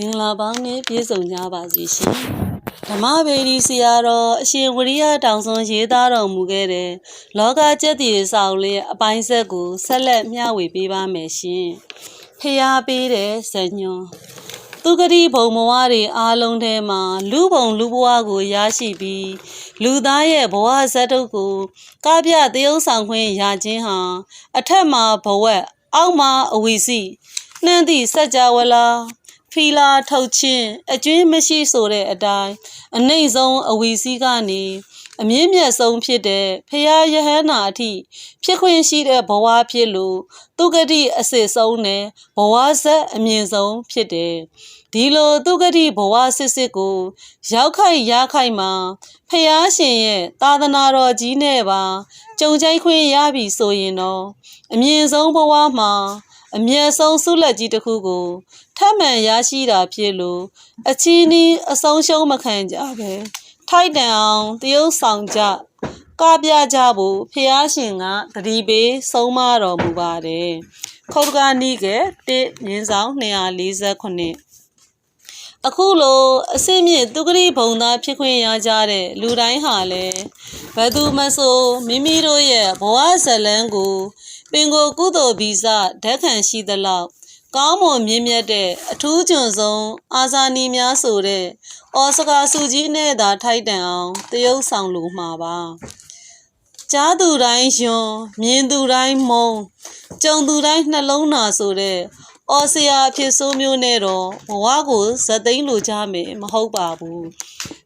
မင်္ဂလာပေါင်းနဲ့ပြည့်စုံကြပါစေရှင်ဓမ္မဗေဒီဆရာတော်အရှင်ဝရိယတောင်စွန်းရေးသားတော်မူခဲ့တဲ့လောကကျက်တည်ဆောင်လေးအပိုင်းဆက်ကိုဆက်လက်မျှဝေပေးပါမယ်ရှင်ဖျားပေးတဲ့ဇညွန်သူဂတိဘုံဘဝတွေအားလုံးထဲမှာလူဘုံလူဘဝကိုရရှိပြီးလူသားရဲ့ဘဝဇတ်တုပ်ကိုကပြသရုပ်ဆောင်ခွင့်ရခြင်းဟာအထက်မှာဘဝက်အောက်မှာအဝီစီနှမ်းသည့်စัจ java လာ ဖီလာထုတ်ခြင်းအကျွင်းမရှိဆိုတဲ့အတိုင်းအနှိမ့်ဆုံးအဝီစီကနေအမြင့်မြတ်ဆုံးဖြစ်တဲ့ဖရာယဟန္တာအထိဖြစ်ခွင့်ရှိတဲ့ဘဝဖြစ်လို့သူဂတိအစစ်ဆုံးနဲ့ဘဝဇက်အမြင့်ဆုံးဖြစ်တယ်ဒီလိုသူဂတိဘဝစစ်စစ်ကို ရောက်ခိုက်ရခိုက်မှာဖရာရှင်ရဲ့သာသနာတော်ကြီးနဲ့ပါကြုံကြိုက်ခွင့်ရပြီဆိုရင်တော့အမြင့်ဆုံးဘဝမှာ အမျက်ဆုံးဆုလက်ကြီးတစ်ခုကိုထပ်မံရရှိတာဖြစ်လို့အချီးနီးအဆုံးရှုံးမခံကြပဲထိုက်တန်အောင်တရုပ်ဆောင်ကြကပြကြဖို့ဖះရှင်ကတတိပေးဆုံးမတော်မူပါတယ်ခောက်တကနီးက1မြင်းဆောင်248အခုလိုအစင်းမြင့်သူဂရိဘုံသားဖြစ်ခွင့်ရကြတဲ့လူတိုင်းဟာလည်းဘယ်သူမဆိုမိမိတို့ရဲ့ဘဝဇလန်းကို ပင်ကိုကုသိုလ်ဗီဇဓာတ်ခံရှိသလောက်ကောင်းမွန်မြင့်မြတ်တဲ့အထူးကျွန်ဆုံးအာဇာနည်များဆိုတဲ့ဩစကာစုကြီးနဲ့သာထိုက်တန်အောင်တရုပ်ဆောင်လိုမှာပါကြားသူတိုင်းယွန်းမြင်သူတိုင်းမုံကြုံသူတိုင်းနှလုံးနာဆိုတဲ့ ဩစရာအဖြစ်ဆိုးမျိုးနဲ့တော့ဘဝကိုဇက်သိမ်းလိုကြမယ်မဟုတ်ပါဘူး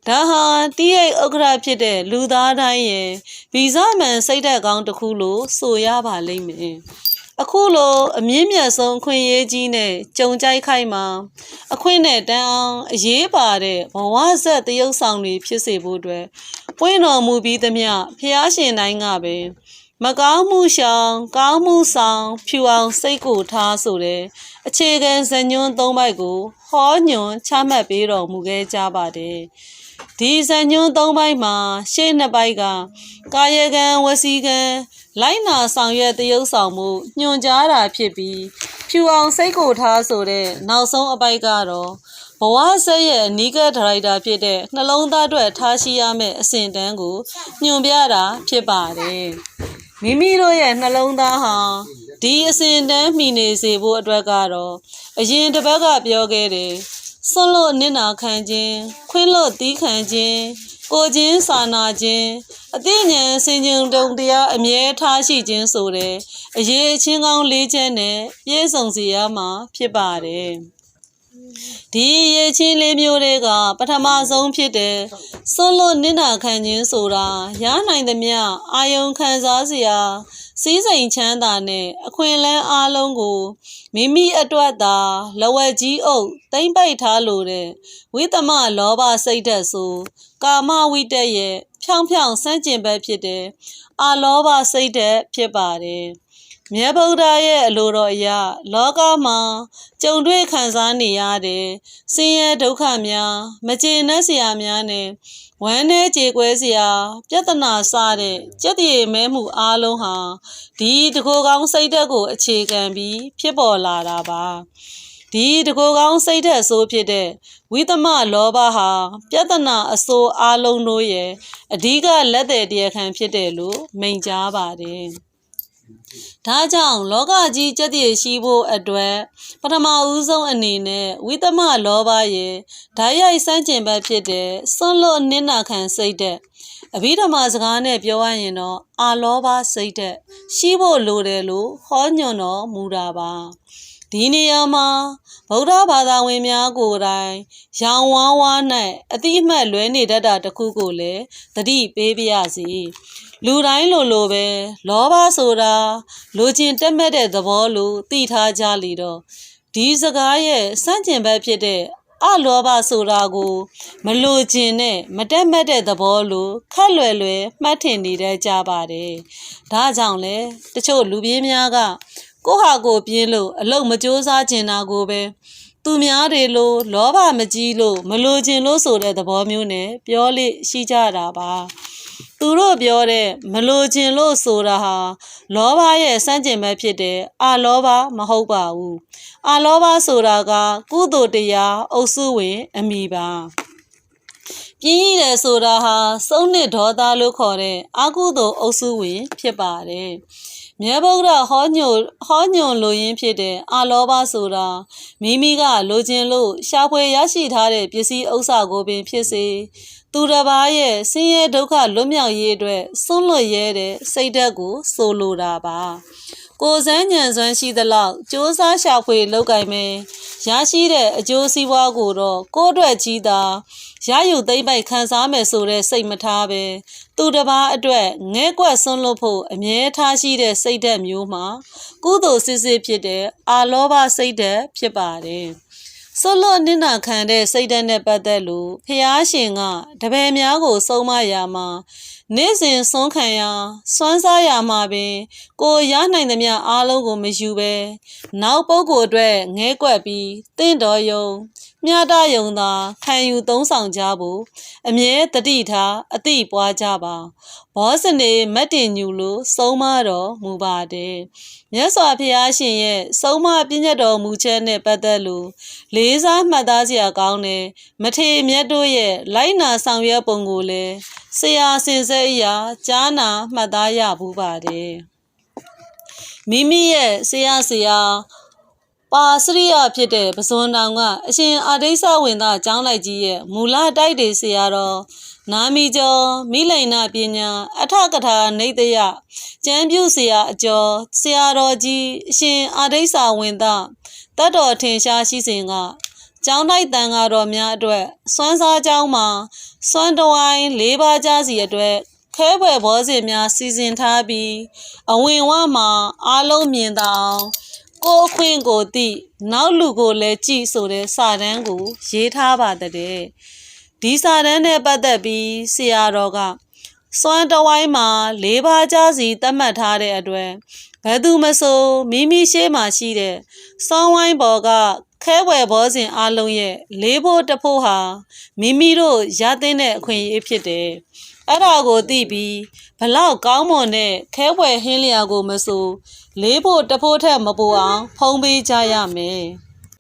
ဒါဟာတိရိတ်ဥက္ကရာဖြစ်တဲ့လူသားတိုင်းရဲ့ဗီဇမန်စိတ်ဓာတ်ကောင်းတစ်ခုလို့ဆိုရပါလိမ့်မယ်အခုလိုအမြင့်မြတ်ဆုံးအခွင့်အရေးကြီးနဲ့ကြုံကြိုက်ခိုက်မှာအခွင့်နဲ့တန်းအောင်အရေးပါတဲ့ဘဝဇက်တရုပ်ဆောင်တွေဖြစ်စေဖို့အတွက်ပွင့်တော်မူပြီးသမျှဖះရှင်တိုင်းကပဲ မကောင်းမှုရှောင်ကောင်းမှုဆောင်ဖြူအောင်စိတ်ကိုထားဆိုတဲ့အခြေခံဇညွန်း၃ပိုက်ကိုဟောညွန်ချမှတ်ပေးတော်မူခဲ့ကြပါတယ်ဒီဇညွန်း၃ပိုက်မှာရှေ့နှစ်ပိုက်ကကာယကံဝစီကံလိုက်နာဆောင်ရွက်တရုပ်ဆောင်မှုညွှန်ကြားတာဖြစ်ပြီးဖြူအောင်စိတ်ကိုထားဆိုတဲ့နောက်ဆုံးအပိုက်ကတော့ဘဝဆက်ရဲ့အနီးကပ်ဒါရိုက်တာဖြစ်တဲ့နှလုံးသားအတွက်ထားရှိရမယ့်အစဉ်တန်းကိုညွှန်ပြတာဖြစ်ပါတယ်။ မိမိတို့ရဲ့နှလုံးသားဟာဒီအစဉ်တန်းမှီနေစေဖို့အတွက်ကတော့အရင်တစ်ပတ်ကပြောခဲ့တယ်။ဆွလို့နစ်နာခံခြင်းခွင်းလို့တီးခံခြင်းကိုချင်းစာနာခြင်းအသိဉာဏ်စင်ကြုံတုံတရားအမြဲထားရှိခြင်းဆိုတဲ့အရေးအချင်းကောင်းလေးချက်နဲ့ပြည့်စုံစေရမှာဖြစ်ပါတယ် ဒီရေချင်းလေးမျိုးတွေကပထမဆုံးဖြစ်တဲ့ဆွလို့နစ်နာခံခြင်းဆိုတာရနိုင်သမျှအာယုံခံစားစရာစီးစိမ်ချမ်းသာနဲ့အခွင့်အလန်းအားလုံးကိုမိမိအတွက်သာလဝက်ကြီးအုပ်တိမ့်ပိတ်ထားလို့တဲ့ဝိသမလောဘစိတ်ဓာတ်ဆိုကာမဝိတက်ရဲ့ဖြောင်ဖြောင်စမ်းကျင်ဘက်ဖြစ်တဲ့အာလောဘစိတ်ဓာတ်ဖြစ်ပါတယ် မြတ်ဗုဒ္ဓရဲ့အလိုတော်အရလောကမှာကြုံတွေ့ခံစားနေရတဲ့ဆင်းရဲဒုက္ခများမကျေနပ်စရာများနဲ့ဝမ်းနည်းကြေကွဲစရာ ပြဿနာစတဲ့ကြက်တည်မဲမှုအားလုံးဟာဒီတကိုယ်ကောင်းစိတ်ဓာတ်ကိုအခြေခံပြီးဖြစ်ပေါ်လာတာပါဒီတကိုယ်ကောင်းစိတ်ဓာတ်ဆိုးဖြစ်တဲ့ဝိသမလောဘဟာ ပြဿနာအဆိုးအလုံးတို့ရဲ့အဓိကလက်သည်တရားခံဖြစ်တယ်လို့မိန့်ကြားပါတယ် ဒါကြောင့်လောကကြီးကြက်တည်ရှိဖို့အတွက်ပထမဦးဆုံးအနေနဲ့ဝိသမလောဘရဲ့ဓာတ်ရိုက်စမ်းကျင်ဘက်ဖြစ်တဲ့စွန့်လွတ်နစ်နာခံစိတ်တဲ့အဘိဓမ္မာစကားနဲ့ပြောရရင်တော့အာလောဘစိတ်တဲ့ရှိဖို့လိုတယ်လို့ဟောညွှန်တော်မူတာပါဒီနေရာမှာဗုဒ္ဓဘာသာဝင်များကိုယ်တိုင်ရောင်ဝါးဝါး၌အတိအမှတ်လွဲနေတတ်တာတခုကိုလည်းသတိပေးပြရစီ လူတိုင်းလိုလိုပဲလောဘဆိုတာလူချင်းတက်မဲ့တဲ့သဘောလို့သိထားကြလေတော့ဒီစကားရဲ့စန့်ကျင်ဘက်ဖြစ်တဲ့အလောဘဆိုတာကို မလိုချင်နဲ့မတက်မတ်တဲ့သဘောလိုခက်လွယ်လွယ်မှတ်ထင်နေတတ်ကြပါတယ်။ဒါကြောင့်လဲတချို့လူပြေးများကကိုဟာကိုပြင်းလို့အလုတ်မကြိုးစားကျင်တာကိုပဲသူများတွေလိုလောဘမကြီးလို့မလိုချင်လို့ဆိုတဲ့သဘောမျိုးနဲ့ပြောလိရှိကြတာပါ။ သူသူတို့ပြောတဲ့မလိုချင်လို့ဆိုတာဟာလောဘရဲ့စန့်ကျင်ဘက်ဖြစ်တယ်အာလောဘမဟုတ်ပါဘူးအာလောဘဆိုတာက ကုသိုလ်တရားအုပ်စုဝင် အမိပါပြင်းရည်တယ်ဆိုတာဟာစုံနှစ်ဒေါသလို့ခေါ်တဲ့အကုသိုလ်အုပ်စုဝင် ဖြစ်ပါတယ်မြတ်ဗုဒ္ဓဟောညွဟောညွန်လိုရင်းဖြစ်တဲ့အာလောဘဆိုတာမိမိကလိုချင်လို့ရှာဖွေရရှိထားတဲ့ပစ္စည်းဥစ္စာကိုပင်ဖြစ်စေ သူတစ်ပါးရဲ့ဆင်းရဲဒုက္ခလွတ်မြောက်ရေးအတွက်စွန့်လွတ်ရဲတဲ့စိတ်ဓာတ်ကိုဆိုလိုတာပါကိုယ်စမ်းညံစွမ်းရှိသလောက်စ조사ရှာဖွေလောက်ကင်မယ်ရရှိတဲ့အကျိုးစီးပွားကိုတော့ကိုယ့်အတွက်ကြီးသာရယူသိမ့်ပိုက်ခံစားမယ်ဆိုတဲ့စိတ်မထားပဲသူတစ်ပါးအတွက်ငဲကွက်ဆွန်းလို့ဖို့အမြဲထားရှိတဲ့စိတ်ဓာတ်မျိုးမှာကုသိုလ်စစ်စစ်ဖြစ်တဲ့အာလောဘစိတ်ဓာတ်ဖြစ်ပါတယ် ဆွလွတ်နစ်နာခံတဲ့စိတ်ဓာတ်နဲ့ပတ်သက်လို့ဖျားရှင်ကတပည့်များကိုဆုံးမရာမှာနေ့စဉ်ဆုံးခံရာစွမ်းစားရာမှာပင် ကိုရနိုင်သမျှအားလုံးကိုမယူပဲနောက်ပုဂ္ဂိုလ်အတွက်ငဲကွက်ပြီးတင့်တော်ယုံ မြတ်တယုံသာခံယူသုံးဆောင်ကြဖို့အမြဲတတိထားအတိပွားကြပါဘောဇနေမတ်တင်ညူလို့ဆုံးမတော်မူပါတယ်မြတ်စွာဘုရားရှင်ရဲ့ဆုံးမပြည့်ညတ်တော်မူချက်နဲ့ပတ်သက်လို့လေးစားမှတ်သားစရာကောင်းတယ်မထေမြတ်တို့ရဲ့လိုက်နာဆောင်ရွက်ပုံကိုလည်းဆရာစင်ဆက်အရာကြားနာမှတ်သားရဘူးပါတယ်မိမိရဲ့ဆရာဆရာ ပါစရိယဖြစ်တဲ့ပဇွန်တောင်ကအရှင်အာဒိဆဝင်သားကျောင်းလိုက်ကြီးရဲ့မူလတိုက်တွေဆရာတော်နာမီကျော်မိလိန်နာပညာအထကထာနေတယကျမ်းပြုဆရာအကျော်ဆရာတော်ကြီးအရှင်အာဒိဆဝင်သားတတ်တော်ထင်ရှားရှိစဉ်ကကျောင်းတိုက်တန်ဃာတော်များအတွက်စွမ်းစားကျောင်းမှာစွမ်းတဝိုင်း၄ပါးကြားစီအတွက်ခဲဘွယ်ဘောစဉ်များစီစဉ်ထားပြီးအဝင်ဝမှာအားလုံးမြင်တောင် ကိုယ်အခွင့်ကိုသိနောက်လူကိုလည်းကြည့်ဆိုတဲ့စာတန်းကို ရေးထားပါတဲ့ဒီစာတန်းနဲ့ပတ်သက်ပြီးဆရာတော်ကစွမ်းတဝိုင်းမှာ၄ပါးကြားစီသတ်မှတ်ထားတဲ့အတွက်ဘယ်သူမဆိုမိမိရှိမှရှိတဲ့စောင်းဝိုင်းပေါ်ကခဲဝယ်ဘောစဉ်အလုံးရဲ့လေးဖို့တစ်ဖို့ဟာမိမိတို့ရတဲ့တဲ့အခွင့်အရေးဖြစ်တယ်။ အဲ့ဒါကိုသိပြီးဘလောက်ကောင်းမွန်တဲ့ခဲဝယ်ဟင်းလျာကိုမဆိုလေးဖို့တစ်ဖို့ထက်မပူအောင် ဖုံးပေးကြရမယ်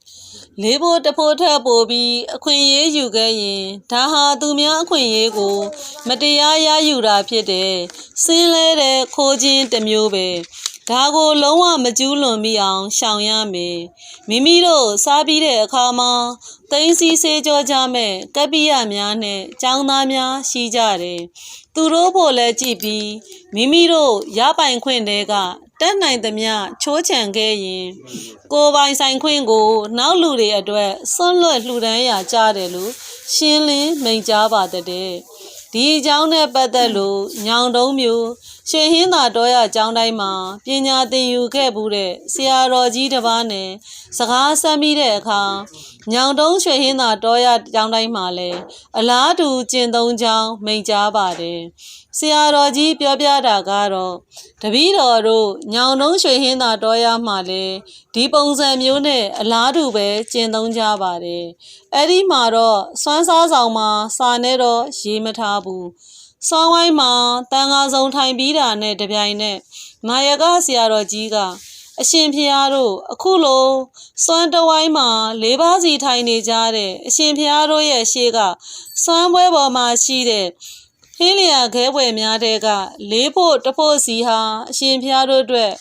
။လေးဖို့တစ်ဖို့ထက်ပိုပြီးအခွင့်အရေးယူခဲ့ရင်ဒါဟာသူများအခွင့်အရေးကို မတရားရယူတာဖြစ်တယ်။စင်းလဲတဲ့ခိုးခြင်းတစ်မျိုးပဲ။ ဒါကိုလုံးဝမကျူးလွန်မိအောင်ရှောင်ရမယ်မိမိတို့စားပြီးတဲ့အခါမှာသိန်းစီစေးကြောကြမဲ့ကပ္ပိယများနဲ့ចောင်းသားများရှိကြတယ်သူတို့ဖို့လဲကြည့်ပြီးမိမိတို့ရပိုင်ခွင့်တွေကတက်နိုင်သမျှချိုးချံခဲ့ရင် ကိုပိုင်ဆိုင်ခွင့်ကို နောက်လူတွေအတွက်ဆွန့်လွတ်လှူဒန်းရကြတယ်လို့ရှင်းလင်းမိန့်ကြားပါတဲ့ ဒီအကြောင်းနဲ့ပတ်သက်လို့ညောင်တုံးမျိုးရွှေဟင်းသာတော်ရအကြောင်းတိုင်းမှာပညာသင်ယူခဲ့မှုတဲ့ဆရာတော်ကြီးတစ်ပါးနဲ့စကားဆက်မိတဲ့အခါညောင်တုံးရွှေဟင်းသာတော်ရအကြောင်းတိုင်းမှာလည်းအလားတူကျင့်သုံးကြောင်းမိန့်ကြားပါတယ် ဆရာတော်ကြီးပြောပြတာကတော့တပည့်တော်တို့ညောင်တုံးရွှေဟင်းသာတော်ရမှာလည်းဒီပုံစံမျိုးနဲ့အလားတူပဲကျင့်သုံးကြပါတယ်အဲ့ဒီမှာတော့စွမ်းစားဆောင်မှာစာနဲ့တော့ရေးမထားဘူးစောင်းဝိုင်းမှာတန်ဃာဆောင်ထိုင်ပြီးတာနဲ့တပြိုင်နက်နာယကဆရာတော်ကြီးကအရှင်ဖျားတို့အခုလိုစွမ်းတဝိုင်းမှာလေးပါးစီထိုင်နေကြတဲ့အရှင်ဖျားတို့ရဲ့ရှေ့ကစွမ်းပွဲပေါ်မှာရှိတဲ့ ဟင်းလျာခဲပွဲများတဲ့ကလေးဖို့တဖို့စီဟာအရှင်ဖျားတို့အတွက်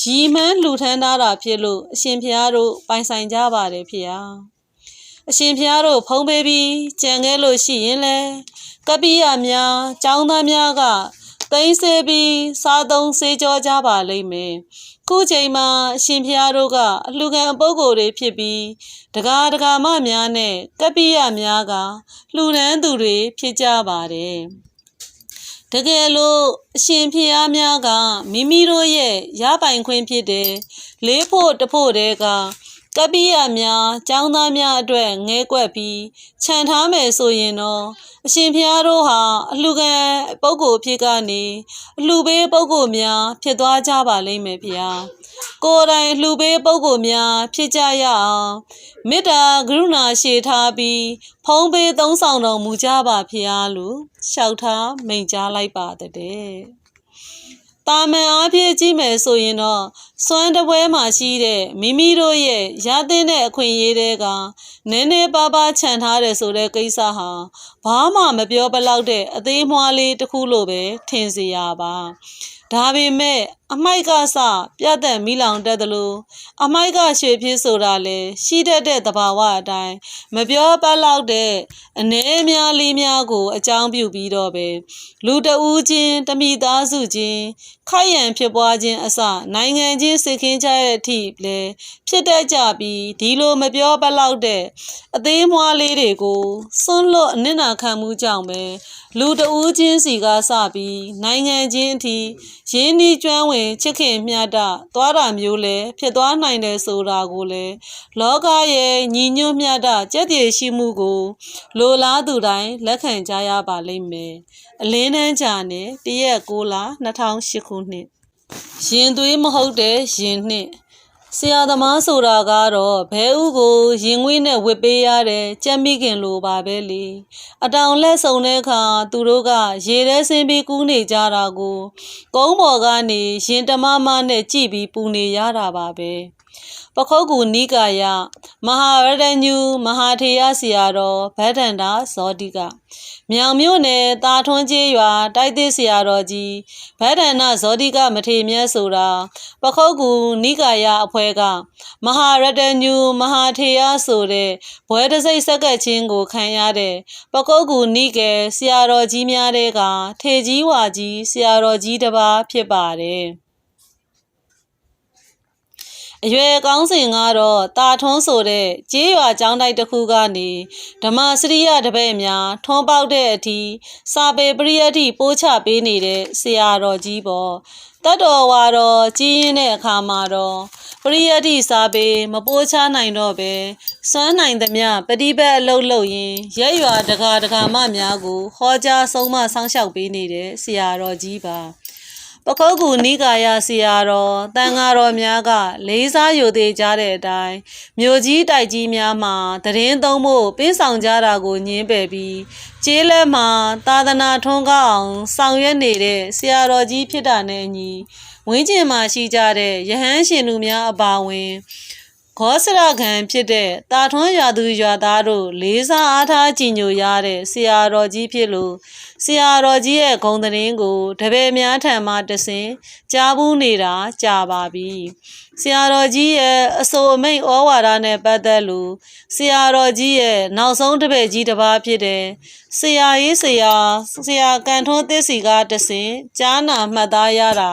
ရီမန်းလှူထမ်းထားတာဖြစ်လို့အရှင်ဖျားတို့ပိုင်ဆိုင်ကြပါတယ်ဖေဟာအရှင်ဖျားတို့ဖုံးပေးပြီးကြံခဲ့လို့ရှိရင်လဲကပိယများចောင်းသားများကသိမ်းစေပြီးစားသုံးစေကြောကြပါလိမ့်မယ်ခုချိန်မှာအရှင်ဖျားတို့ကအလှခံပုဂ္ဂိုလ်တွေဖြစ်ပြီးတကားတကာမများနဲ့ကပိယများကလှူဒန်းသူတွေဖြစ်ကြပါတယ် တကယ်လို့အရှင်ဖျားများကမိမိတို့ရဲ့ရပိုင်ခွင့်ဖြစ်တယ်လေးဖို့တဖို့တဲက ကပ္ပိယများကျောင်းသားများအတွက်ငဲကွက်ပြီးခြံထားမယ်ဆိုရင်တော့အရှင်ဖျားတို့ဟာအလှခံပုဂ္ဂိုလ်ဖြစ်ကနေအလှပေးပုဂ္ဂိုလ်များ ဖြစ်သွားကြပါလိမ့်မယ်ဗျာကိုယ်တိုင်လှပေးပုဂ္ဂိုလ်များဖြစ်ကြရအောင်မေတ္တာကရုဏာရှေထားပြီးဖုံးပေးသုံးဆောင်တော်မူကြပါဖျားလို့လျှောက်ထားမိန့်ကြားလိုက်ပါတဲ့ တာမန်အားဖြင့်ကြည့်မယ်ဆိုရင်တော့စွမ်းတပွဲမှာရှိတဲ့မိမိတို့ရဲ့ရသင့်တဲ့အခွင့်အရေးတွေကနည်းနည်းပါးပါးခြံထားတယ်ဆိုတဲ့ကိစ္စဟာဘာမှမပြောပလောက်တဲ့အသေးမွှားလေးတစ်ခုလို့ပဲထင်စီရပါဒါပေမဲ့အမိုက်ကစပြတ်သက်မိလောင်တတ်သလိုအမိုက်ကရွှေဖြစ်ဆိုတာလေရှိတတ်တဲ့သဘာဝအတိုင်းမပြောပတ်လောက်တဲ့အနေများလေးများကို အကြောင်းပြုပြီးတော့ပဲလူတဦးချင်းတမိသားစုချင်းခိုက်ရန်ဖြစ်ပွားခြင်းအစနိုင်ငံချင်းစစ်ခင်းကြတဲ့အထိလေဖြစ်တတ်ကြပြီးဒီလိုမပြောပတ်လောက်တဲ့အသေးမွှားလေးတွေကိုစွန့်လွတ်အနစ်နာခံမှုကြောင့်ပဲလူတဦးချင်းစီကစပြီးနိုင်ငံချင်းအထိရင်းနှီးကျွမ်းဝင်ချစ်ခင်မျှတသွားတာမျိုးလည်းဖြစ်သွားနိုင်တယ်ဆိုတာကိုလည်းလောကရဲ့ညီညွတ်မျှတကြက်တည်ရှိမှုကို လိုလားသူတိုင်းလက်ခံကြရပါလိမ့်မယ်အလင်းနှန်းကြာနဲ့တရက်6လ2008ခုနှစ်ရင်သွေးမဟုတ်တဲ့ရင်နှစ် ဆရာသမားဆိုတာကတော့ဘဲဥကိုရင်ငွေးနဲ့ဝစ်ပေးရတဲ့ကြက်မိခင်လိုပါပဲလေအတောင်လက်ဆုံတဲ့အခါသူတို့ကရေထဲဆင်းပြီးကူးနေကြတာကိုကုန်းပေါ်ကနေရင်တမမနဲ့ကြည့်ပြီးပူနေရတာပါပဲ ပခုတ်ကူနိကာယမဟာရတညူမဟာထေယဆရာတော်ဗဒ္ဒန္တာဇောတိကမြောင်မြို့နယ်တာထွန်းကျေးရွာတိုက်သစ်ဆရာတော်ကြီးဗဒ္ဒန္တာဇောတိကမထေမြတ်ဆိုတာပခုတ်ကူနိကာယအဖွဲ့ကမဟာရတညူမဟာထေယဆိုတဲ့ဘွဲတစိတ်ဆက်ကပ်ချင်းကိုခံရတဲ့ပခုတ်ကူနိကေဆရာတော်ကြီးများတဲ့ကထေကြီးဝါကြီးဆရာတော်ကြီးတစ်ပါးဖြစ်ပါတယ် အရွယ်ကောင်းစဉ်ကတော့တာထွန်းဆိုတဲ့ကြေးရွာကျောင်းတိုက်တစ်ခုကနေဓမ္မစရိယတပည့်များထွန်းပေါက်တဲ့အထိစာပေပရိယတ်တိပိုးချပေးနေတဲ့ဆရာတော်ကြီးပေါ့တတ်တော်ဝါတော်ကြီးရင်တဲ့အခါမှာတော့ပရိယတ်တိစာပေမပိုးချနိုင်တော့ပဲစွမ်းနိုင်သမျှပฏิပတ်အလုပ်လုပ်ရင်ရက်ရွာတကာတကာမများကိုဟောကြားဆုံးမဆောင်းလျှောက်ပေးနေတဲ့ဆရာတော်ကြီးပါ ပခုတ်ကူနိကာယဆရာတော်တန်ဃာတော်များက လေးစားယူသေးကြတဲ့အတိုင်းမြို့ကြီးတိုက်ကြီးများမှာတရင်သုံးဖို့ပေးဆောင်ကြတာကိုညင်းပယ်ပြီးကျေးလက်မှာသာသနာထွန်းကားအောင် ဆောင်ရွက်နေတဲ့ဆရာတော်ကြီးဖြစ်တာနဲ့အညီဝင်းကျင်မှာရှိကြတဲ့ယဟန်ရှင်လူများအပါအဝင်ခောစရခံဖြစ်တဲ့တာထွန်းရွာသူရွာသားတို့လေးစားအားထားကြည်ညိုရတဲ့ဆရာတော်ကြီးဖြစ်လို့ဆရာတော်ကြီးရဲ့ဂုံသတင်းကိုတပည့်များထံမှတဆင်ကြားဘူးနေတာကြာပါပြီဆရာတော်ကြီးရဲ့အဆိုအမိန့်ဩဝါဒနဲ့ပတ်သက်လို့ဆရာတော်ကြီးရဲ့နောက်ဆုံးတပည့်ကြီးတစ်ပါးဖြစ်တဲ့ဆရာရေးဆရာဆရာကန်ထွန်းသစ်စီကတဆင်ကြားနာမှတ်သားရတာ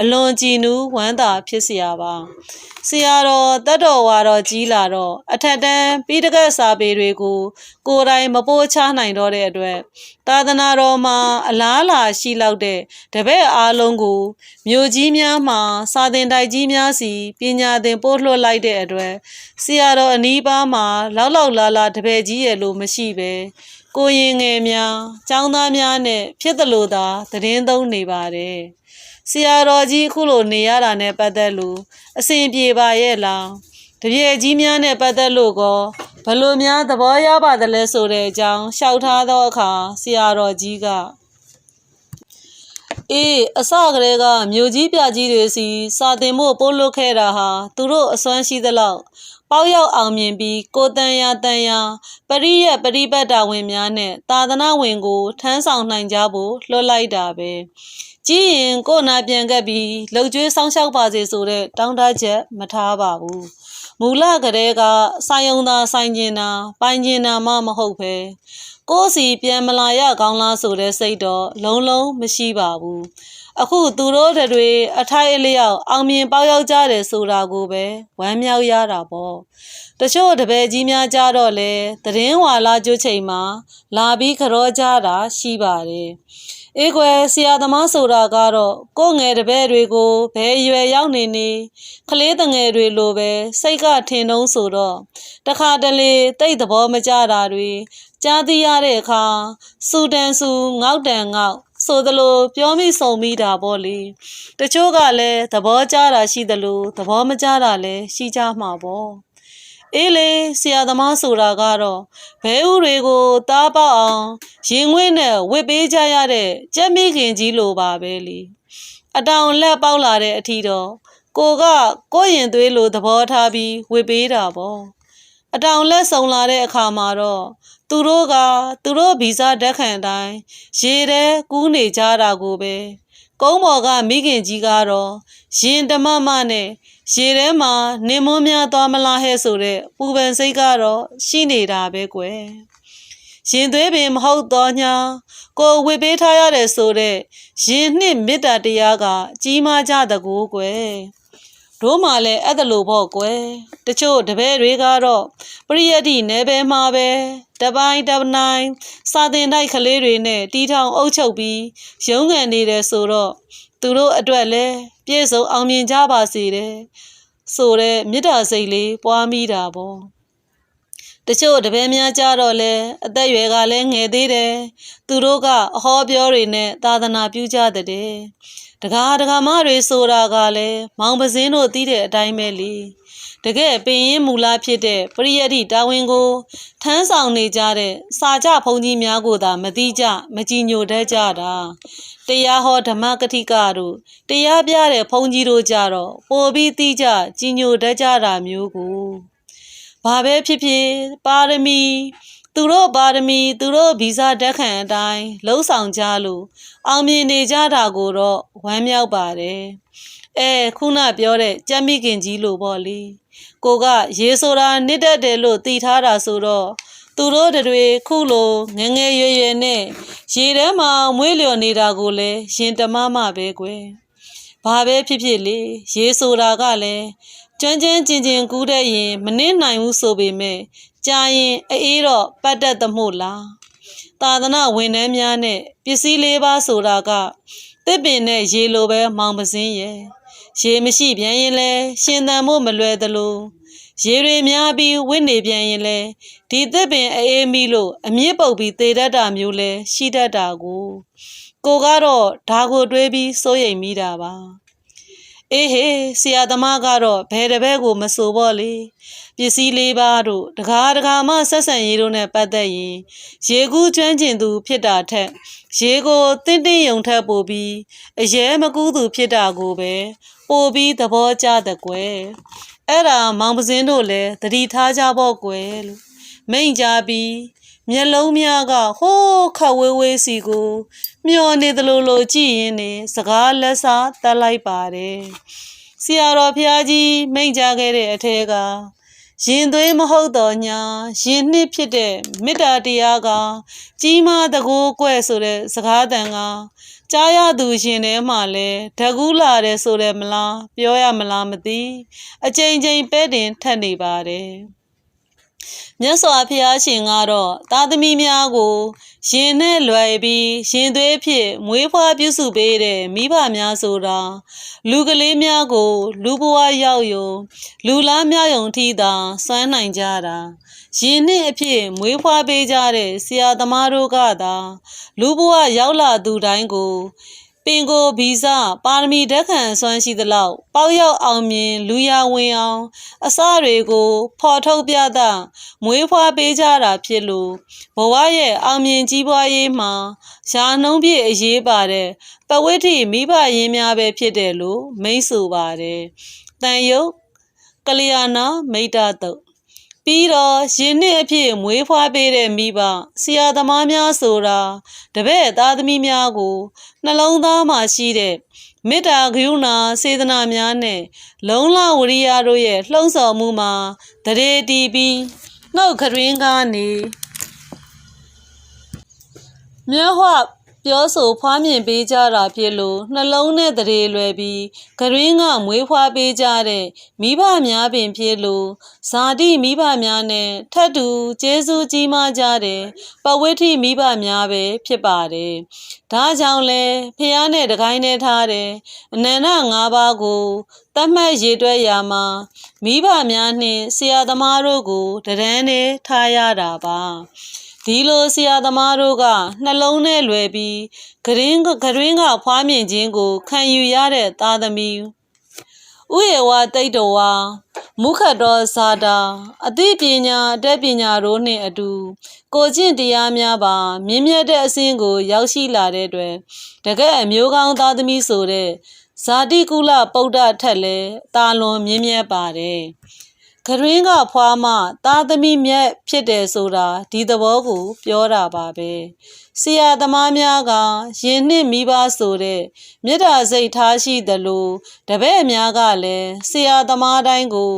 အလွန်ကြည်နူးဝမ်းသာဖြစ်စရာပါဆရာတော်တတ်တော်ဝါတော်ကြီးလာတော့အထက်တန်းပိဋကတ်စာပေတွေကို ကိုယ်တိုင်မပို့ချနိုင်တော့တဲ့အတွက်သာသနာတော်မှာအလားအလာရှိလောက်တဲ့တပည့်အားလုံးကိုမြို့ကြီးများမှာစာသင်တိုက်ကြီးများစီပညာသင်ပို့လွှတ်လိုက်တဲ့အတွက်ဆရာတော်အနီးပါးမှာလောက်လောက်လာလာတပည့်ကြီးရဲ့လို့မရှိပဲကိုရင်ငယ်များចောင်းသားများနဲ့ဖြစ်သလိုသာသတင်းသုံးနေပါတယ်ဆရာတော်ကြီးအခုလိုနေရတာနဲ့ပတ်သက်လို့အစဉ်ပြေပါရဲ့လား တပြေကြီးများနဲ့ပတ်သက်လို့ကောဘလို့များသဘောရပါသလဲဆိုတဲ့အကြောင်းရှောက်ထားသောအခါဆရာတော်ကြီးကအေးအစကတည်းကမြို့ကြီးပြကြီးတွေစီစာတင်ဖို့ပို့လွတ်ခဲ့တာဟာသူတို့အစွမ်းရှိသလောက်ပေါက်ရောက်အောင်မြင်ပြီးကိုတန်ရတန်ရပရိယပရိပတ်တာဝင်များနဲ့သာသနာဝင်ကိုထမ်းဆောင်နိုင်ကြဖို့လွှတ်လိုက်တာပဲကြည့်ရင်ကိုနာပြန်ကပ်ပြီးလှုပ်ကြွေးဆောင်းလျှောက်ပါစေဆိုတဲ့တောင်းတချက်မထားပါဘူး မူလကတည်းကဆိုင်ယုံသာဆိုင်ကျင်တာပိုင်ကျင်တာမှမဟုတ်ပဲကိုယ်စီပြန်မလာရကောင်းလားဆိုတဲ့စိတ်တော့လုံးလုံးမရှိပါဘူးအခုသူတို့တွေအထိုက်အလျောက်အောင်မြင်ပေါရောက်ကြတယ်ဆိုတာကိုပဲဝမ်းမြောက်ရတာပေါ့တချို့တပည့်ကြီးများကြတော့လေသတင်းဝါလာကျွတ်ချိန်မှာလာပြီးကြောကြတာရှိပါတယ် အေးကွယ်ဆရာသမားဆိုတာကတော့ကိုယ့်ငယ်တပည့်တွေကိုဘယ်အရွယ်ရောက်နေနေကလေးတငယ်တွေလိုပဲစိတ်ကထင်နှုံးဆိုတော့တခါတလေတိတ်သဘောမကျတာတွေကြားသိရတဲ့အခါစူတန်စူငေါက်တန်ငေါက်ဆိုသလိုပြောမိဆုံးမိတာပေါ့လေတချို့ကလည်းသဘောကျတာရှိသလိုသဘောမကျတာလည်းရှိကြမှာပေါ့ အေးလေဆရာသမားဆိုတာကတော့ဘဲဥတွေကိုတားပေါက်အောင်ရင်ငွေ့နဲ့ဝစ်ပေးကြရတဲ့ကြက်မိခင်ကြီးလိုပါပဲလीအတောင်လက်ပေါက်လာတဲ့အထီတော့ကိုကကိုယ့်ရင်သွေးလိုသဘောထားပြီးဝစ်ပေးတာပေါ့အတောင်လက်ဆုံလာတဲ့အခါမှာတော့သူတို့ကသူတို့ဗီဇဓာတ်ခံတိုင်းရေထဲကူးနေကြတာကိုပဲ ကုန်းပေါ်ကမိခင်ကြီးကတော့ရင်တမမနဲ့ရေထဲမှာနေမွန်းများသွားမလားဟဲ့ဆိုတဲ့ပူပန်စိတ်ကတော့ရှိနေတာပဲကွယ်ရင်သွေးပင်မဟုတ်တော့ညာကိုဝစ်ပေးထားရတယ်ဆိုတဲ့ရင်နှစ်မေတ္တာတရားကကြီးမားကြတကူကွယ် တို့မှလည်းအဲ့ဒါလို့ပေါ့ကွယ်တချို့တပည့်တွေကတော့ပရိယတ်တိနယ်ပယ်မှာပဲတပိုင်းတနိုင်စာတင်တိုက်ကလေးတွေနဲ့တီထောင်အုပ်ချုပ်ပြီးရုံးကန်နေတယ်ဆိုတော့သူတို့အတွက်လည်းပြည့်စုံအောင်မြင်ကြပါစေတဲ့ဆိုတဲ့မေတ္တာစိတ်လေးပွားမိတာပေါ့တချို့တပည့်များကြတော့လဲအသက်ရွယ်ကလည်းငယ်သေးတယ်သူတို့ကအဟောပြောတွေနဲ့သာသနာပြုကြတဲ့ တကားတကားမတွေဆိုတာကလည်းမောင်ပစင်းတို့သိတဲ့အတိုင်းပဲလေတကယ်ပင်ရင်မူလဖြစ်တဲ့ပရိယတ်တိတာဝန်ကိုထမ်းဆောင်နေကြတဲ့စာကြဘုန်းကြီးများကိုသာမသိကြမကြည်ညိုတတ်ကြတာတရားဟောဓမ္မကတိကတို့တရားပြတဲ့ဘုန်းကြီးတို့ကြတော့ပိုပြီးသိကြကြည်ညိုတတ်ကြတာမျိုးကိုဘာပဲဖြစ်ဖြစ်ပါရမီ သူတို့ပါရမီသူတို့ဗီဇဓာတ်ခံအတိုင်းလှုံ့ဆော်ကြလို့အောင်မြင်နေကြတာကိုတော့ဝမ်းမြောက်ပါတယ်အဲခုနပြောတဲ့ကြက်မိခင်ကြီးလို့ပေါ့လေကိုကရေဆိုတာနစ်တတ်တယ်လို့သိထားတာဆိုတော့သူတို့တွေခုလိုငငယ်ရွယ်ရွယ်နဲ့ရေထဲမှာမွေးလျော်နေတာကိုလည်းရင်တမမပဲကွယ်ဘာပဲဖြစ်ဖြစ်လေရေဆိုတာကလည်း ကျွမ်းကျွမ်းကျင်ကျင်ကူးတဲ့ရင်မနစ်နိုင်ဘူးဆိုပေမဲ့ကြာရင်အေးတော့ပတ်တတ်သမို့လားသာသနာဝန်ထမ်းများနဲ့ပစ္စည်းလေးပါဆိုတာကတစ်ပင်နဲ့ရေလိုပဲမောင်ပစင်းရဲ့ရေမရှိပြန်ရင်လဲရှင်သန်ဖို့မလွယ်သလိုရေတွေများပြီးဝင့်နေပြန်ရင်လဲဒီတစ်ပင်အေးမီလို့အမြင့်ပုတ်ပြီးသေတတ်တာမျိုးလဲရှိတတ်တာကိုကိုကတော့ဓာကိုတွေးပြီးစိုးရိမ်မိတာပါ အေးဟေးဆရာသမားကတော့ဘယ်တပည့်ကိုမဆိုပေါ့လေပစ္စည်းလေးပါတို့တကားတကားမှဆက်ဆံရေးတို့နဲ့ပတ်သက်ရင်ရေကူးကျွမ်းကျင်သူ ဖြစ်တာထက်ရေကိုတင်းတင်းယုံထက်ပိုပြီးအရဲမကူးသူဖြစ်တာကိုပဲပိုပြီးသဘောကျတဲ့ကွယ်အဲ့ဒါမောင်ပစင်းတို့လည်းသတိထားကြဖို့ကွယ်လို့မိန့်ကြပြီး မျက်လုံးများကဟိုးခတ်ဝေးဝေးစီကို မျောနေသလိုလိုကြည့်ရင်းနဲ့စကားလက်စားတက်လိုက်ပါတယ်ဆရာတော်ဖျားကြီးမိန့်ကြားခဲ့တဲ့အထက်ကရင်သွေးမဟုတ်တော့ညာရင်နှစ်ဖြစ်တဲ့မေတ္တာတရားက ကြီးမားတကူကွဲ့ဆိုတဲ့စကားတန်ကကြားရသူရှင်ထဲမှာလဲဓကူးလာတယ်ဆိုတယ်မလားပြောရမလားမသိအချိန်ချင်းပဲတင်ထက်နေပါတယ် မြတ်စွာဘုရားရှင်ကတော့သာသမီများကိုရင်နဲ့လွယ်ပြီးရင်သွေးဖြစ်မွေးဖွားပြုစုပေးတဲ့မိဘများဆိုတာလူကလေးများကို လူဘဝရောက်ယုံလူလားများယုံထိသာစွမ်းနိုင်ကြတာရင်နဲ့အဖြစ်မွေးဖွားပေးကြတဲ့ဆရာသမားတို့ကသာ လူဘဝရောက်လာသူတိုင်းကို ပင်ကိုဗီဇပါရမီဓာတ်ခံစွမ်းရှိသလောက်ပေါက်ရောက်အောင်မြင် လူရဝင်အောင် အစတွေကို ဖော်ထုတ်ပြသမွေးဖွားပေးကြတာဖြစ်လို့ဘဝရဲ့အောင်မြင်ကြီးပွားရေးမှာရှားနှုံးပြည့်အရေးပါတဲ့ပဝိထိမိဘရင်းများပဲဖြစ်တယ်လို့မိတ်ဆိုပါတယ်။တန်ယုတ်ကလျာဏမိတ်တတုတ် ပြီးတော့ရင်နှစ်အဖြစ်မွေးဖွားပေးတဲ့မိဘဆရာသမားများဆိုတာတပည့်သားသမီးများကိုနှလုံးသားမှာရှိတဲ့မေတ္တာကရုဏာစေတနာများနဲ့လုံလဝရိယတို့ရဲ့လှုံ့ဆော်မှုမှာတရေတီပြီးနှုတ်ခရင်းကားနေမြတ်ဟော ပြောဆိုဖွားမြင်ပေးကြတာဖြစ်လို့နှလုံးနဲ့တရေလွယ်ပြီးကရင်းကမွေးဖွားပေးကြတဲ့မိဘများပင်ဖြစ်လို့ဇာတိမိဘများနဲ့ထပ်တူကျေးဇူးကြီးမားကြတဲ့ပဝိထိမိဘများပဲဖြစ်ပါတယ်။ဒါကြောင့်လဲဖះနဲ့တကိုင်းနဲ့ထားတဲ့အနန္တ၅ပါးကိုတတ်မှတ်ရည်တွက်ရမှာမိဘများနှင့်ဆရာသမားတို့ကိုတရန်းနဲ့ထားရတာပါ။ ဒီလိုဆရာသမားတို့ကနှလုံးနဲ့လွယ်ပြီးဂရင်းဂရင်းကဖွားမြင်ခြင်းကို ခံယူရတဲ့သားသမီးဥယေဝတိတ်တော်ဝါမုခတ်တော်ဇာတာအသိပညာအတတ်ပညာတို့နှင့်အတူကိုကျင့်တရားများပါမြင့်မြတ်တဲ့အဆင့်ကို ရောက်ရှိလာတဲ့အတွက်တကယ်အမျိုးကောင်းသားသမီးဆိုတဲ့ဇာတိကုလပုဒ္ဒထက်လည်းတာလွန်မြင့်မြတ်ပါတယ် ခရင်းကဖွားမသားသမီးမြတ်ဖြစ်တယ်ဆိုတာဒီသဘောကို ပြောတာပါပဲဆရာသမားများကယင်နှစ်မိဘဆိုတဲ့မေတ္တာစိတ်ထားရှိသလိုတပည့်များကလည်းဆရာသမားတိုင်းကို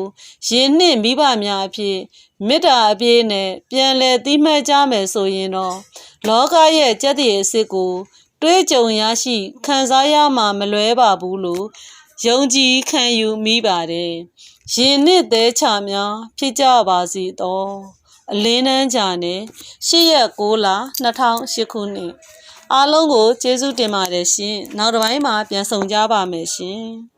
ယင်နှစ်မိဘများအဖြစ်မေတ္တာအပြည့်နဲ့ပြန်လည်သိမှတ်ကြမယ်ဆိုရင်တော့လောကရဲ့ကြက်တည်အစ်စ်ကို တွေးကြုံရရှိခံစားရမှာမလွဲပါဘူးလို့ယုံကြည်ခံယူမိပါတယ်။ ရင်နှစ်သေးချာများဖြစ်ကြပါစေတော့။အလင်းနှန်းကြနဲ့၈ရက်6လ2008ခုနှစ်အားလုံးကိုကျေးဇူးတင်ပါတယ်ရှင်။နောက်တစ်ပိုင်းမှာပြန်ဆောင်ကြပါမယ်ရှင်။